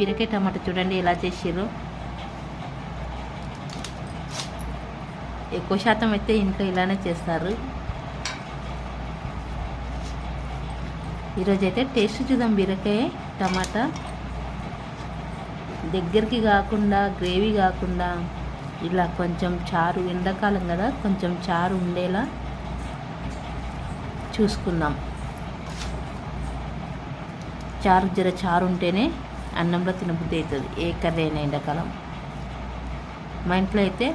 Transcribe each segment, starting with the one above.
బీరకాయ టమాటా చూడండి ఎలా చేసారు ఎక్కువ శాతం అయితే ఇంట్లో ఇలానే చేస్తారు. ఈరోజు అయితే టేస్ట్ చూద్దాం బీరకాయ టమాటా. దగ్గరికి కాకుండా గ్రేవీ కాకుండా ఇలా కొంచెం చారు ఎండాకాలం కదా కొంచెం చారు ఉండేలా చూసుకుందాం. చారు జర చారు ఉంటేనే అన్నంలో తినబుద్ధి అవుతుంది. ఏ కర్రీ అయినా ఎండాకాలం. మా ఇంట్లో అయితే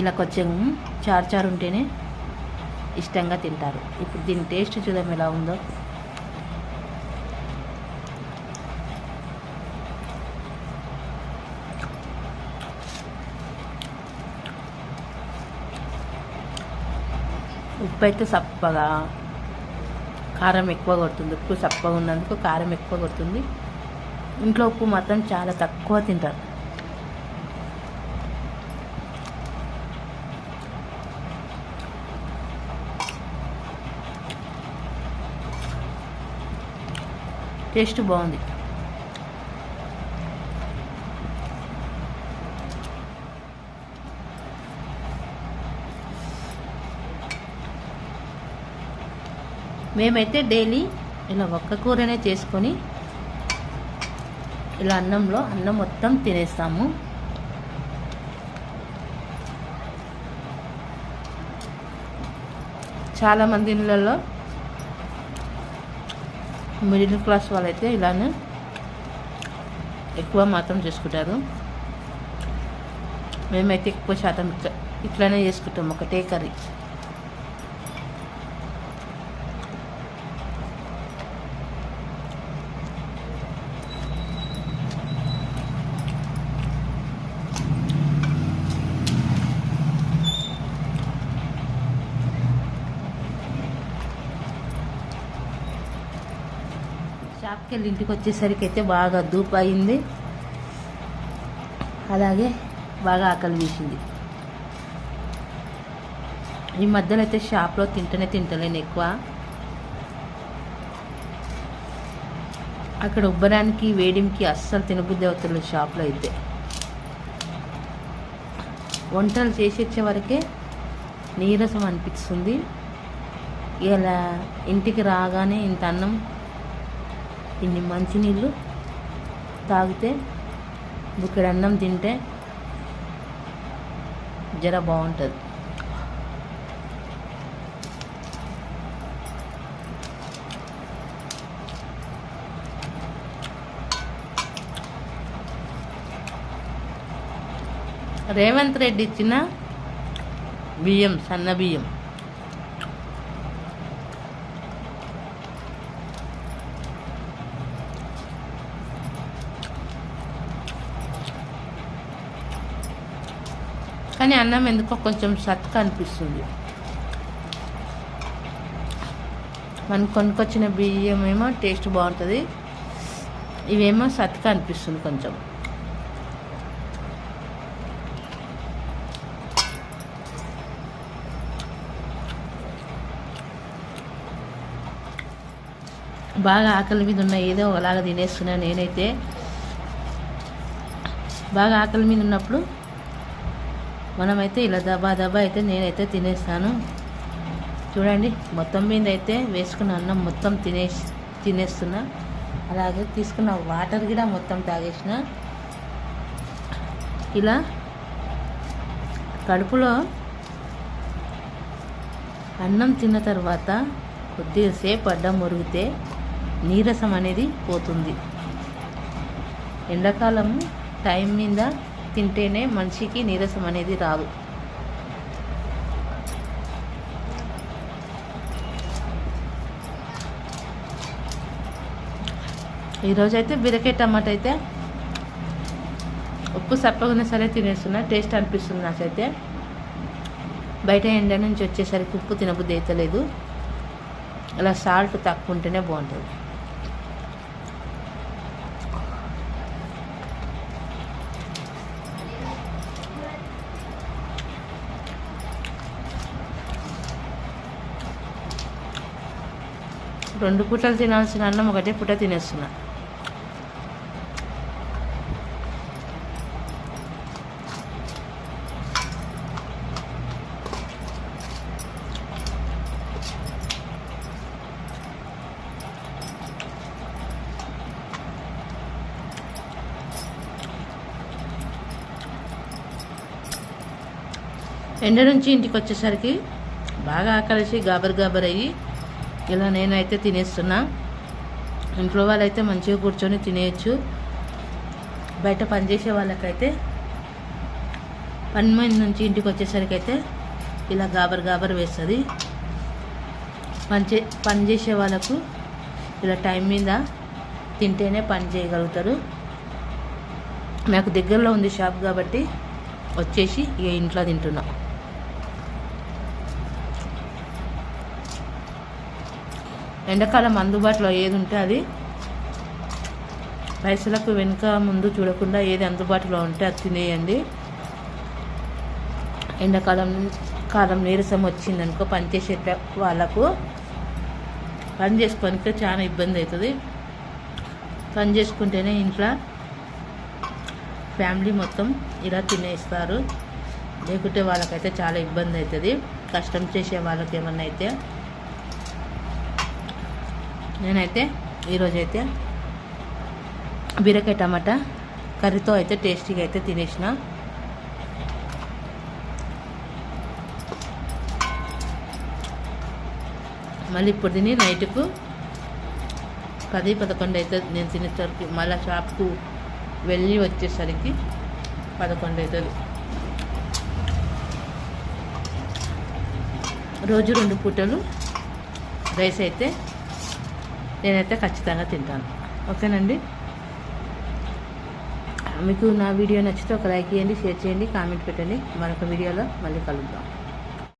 ఇలా కొంచెం చారు చారు ఉంటేనే ఇష్టంగా తింటారు. ఇప్పుడు దీని టేస్ట్ చూద్దాం ఎలా ఉందో. ఉప్పు అయితే సప్పగా కారం ఎక్కువ కొడుతుంది ఉప్పు సప్పగా ఉన్నందుకు కారం ఎక్కువ కొడుతుంది. ఇంట్లో ఉప్పు మాత్రం చాలా తక్కువ తింటారు. టేస్ట్ బాగుంది. మేమైతే డైలీ ఇలా ఒక్క కూరనే చేసుకొని ఇలా అన్నంలో అన్నం మొత్తం తినేస్తాము. చాలామంది ఇళ్ళల్లో మిడిల్ క్లాస్ వాళ్ళైతే ఇలానే ఎక్కువ మాత్రం చేసుకుంటారు. మేమైతే ఎక్కువ శాతం ఇట్లా ఇట్లానే చేసుకుంటాం ఒకటే కర్రీ. షాప్కి వెళ్ళి ఇంటికి వచ్చేసరికి అయితే బాగా ధూప్ అయింది అలాగే బాగా ఆకలి వేసింది. ఈ మధ్యలో అయితే షాప్లో తింటనే తింటలేను ఎక్కువ. అక్కడ ఉబ్బరానికి వేడింకి అస్సలు తినబుద్ధి అవుతుంది షాప్లో అయితే. వంటలు చేసి వచ్చే వరకే నీరసం అనిపిస్తుంది. ఇలా ఇంటికి రాగానే ఇంత అన్నం ఇన్ని మంచినీళ్ళు తాగితే బుక్కడి అన్నం తింటే జర బాగుంటుంది. రేవంత్ రెడ్డి ఇచ్చిన బియ్యం సన్న బియ్యం. కానీ అన్నం ఎందుకో కొంచెం సత్తుగా అనిపిస్తుంది. మనం కొనుక్కొచ్చిన బియ్యం ఏమో టేస్ట్ బాగుంటుంది. ఇవేమో సత్తుగా అనిపిస్తుంది కొంచెం. బాగా ఆకలి మీద ఉన్న ఏదో ఒకలాగా తినేస్తున్నా నేనైతే. బాగా ఆకలి మీద ఉన్నప్పుడు మనమైతే ఇలా దబా దబా అయితే నేనైతే తినేస్తాను. చూడండి మొత్తం మీద అయితే వేసుకున్న అన్నం మొత్తం తినేసి తినేస్తున్నా. అలాగే తీసుకున్న వాటర్ కూడా మొత్తం తాగేసిన. ఇలా కడుపులో అన్నం తిన్న తర్వాత కొద్దిగా సేపు అడ్డం మురిగితే నీరసం అనేది పోతుంది. ఎండాకాలం టైం మీద తింటేనే మనిషికి నీరసం అనేది రాదు. ఈరోజైతే బీరకాయ టమాటా అయితే ఉప్పు సప్పగానే సరే తినేస్తున్నా టేస్ట్ అనిపిస్తుంది నాకైతే. బయట ఎండ నుంచి వచ్చేసరికి ఉప్పు తినబుద్ధి అయితే లేదు. అలా సాల్ట్ తక్కువ ఉంటేనే బాగుంటుంది. రెండు పూటలు తినాల్సిన అన్నం ఒకటే పూట తినేస్తున్నా. ఎండ నుంచి ఇంటికి వచ్చేసరికి బాగా ఆకలిసి గాబర్ గాబర్ అయ్యి ఇలా నేనైతే తినేస్తున్నా. ఇంట్లో వాళ్ళైతే మంచిగా కూర్చొని తినేయచ్చు. బయట పనిచేసే వాళ్ళకైతే పని మీద నుంచి ఇంటికి వచ్చేసరికి అయితే ఇలా గాబర్ గాబర్ వేస్తుంది. పని చే పని చేసే వాళ్ళకు ఇలా టైం మీద తింటేనే పని చేయగలుగుతారు. నాకు దగ్గరలో ఉంది షాప్ కాబట్టి వచ్చేసి ఇక ఇంట్లో తింటున్నాను ఎండాకాలం అందుబాటులో ఏది ఉంటే అది పైసలకు వెనుక ముందు చూడకుండా ఏది అందుబాటులో ఉంటే అది తినేయండి. ఎండాకాలం కాలం నీరసం వచ్చిందనుకో పనిచేసే వాళ్ళకు పని చేసుకోనికి చాలా ఇబ్బంది అవుతుంది. పని చేసుకుంటేనే ఇంట్లో ఫ్యామిలీ మొత్తం ఇలా తినేస్తారు. లేకుంటే వాళ్ళకైతే చాలా ఇబ్బంది అవుతుంది. కష్టం చేసే వాళ్ళకి ఏమన్నా అయితే నేనైతే ఈరోజైతే బీరకాయ టమాటా కర్రీతో అయితే టేస్టీగా అయితే తినేసిన. మళ్ళీ ఇప్పుడు తిని నైట్కు పది పదకొండు అయితే నేను తినేసరికి మళ్ళీ షాప్కు వెళ్ళి వచ్చేసరికి పదకొండు అవుతుంది రోజు రెండు పూటలు రైస్ అయితే నేనైతే ఖచ్చితంగా తింటాను. ఓకేనండి? మీకు నా వీడియో నచ్చితే ఒక లైక్ చేయండి షేర్ చేయండి కామెంట్ పెట్టండి. మరొక వీడియోలో మళ్ళీ కలుద్దాం.